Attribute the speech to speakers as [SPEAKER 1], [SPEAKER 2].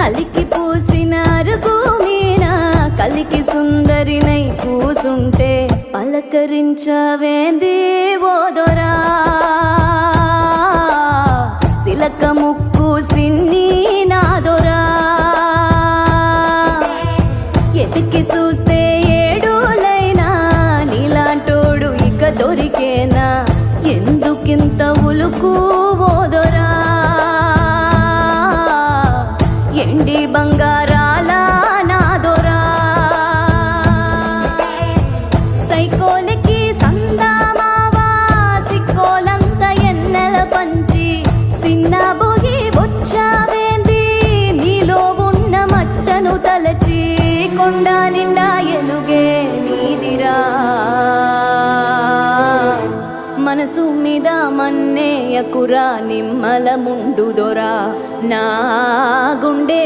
[SPEAKER 1] కలికి పూసిన అరుగు కలికి సుందరినై కూసుంటే పలకరించవేంది ఓదొరా సిలక ముక్కు సిన్ని నాదొరా ఎతికి చూస్తే ఏడోలైనా నీలాంటోడు ఇక దొరికేనా? ఎందుకింత ఉలుకు ఓదో వెండి బంగారాల నాదొరా. సైకోలకి సందామావా సిక్కోలంత ఎన్నెల పంచి సిన్న బోగి వచ్చావేంది నీలో ఉన్న మచ్చను తలచి కొండ నిండా ఎలుగే నీదిరా. మనసు మీద మన్నేయకురా నిమ్మల ముండుదొరా నా గుండె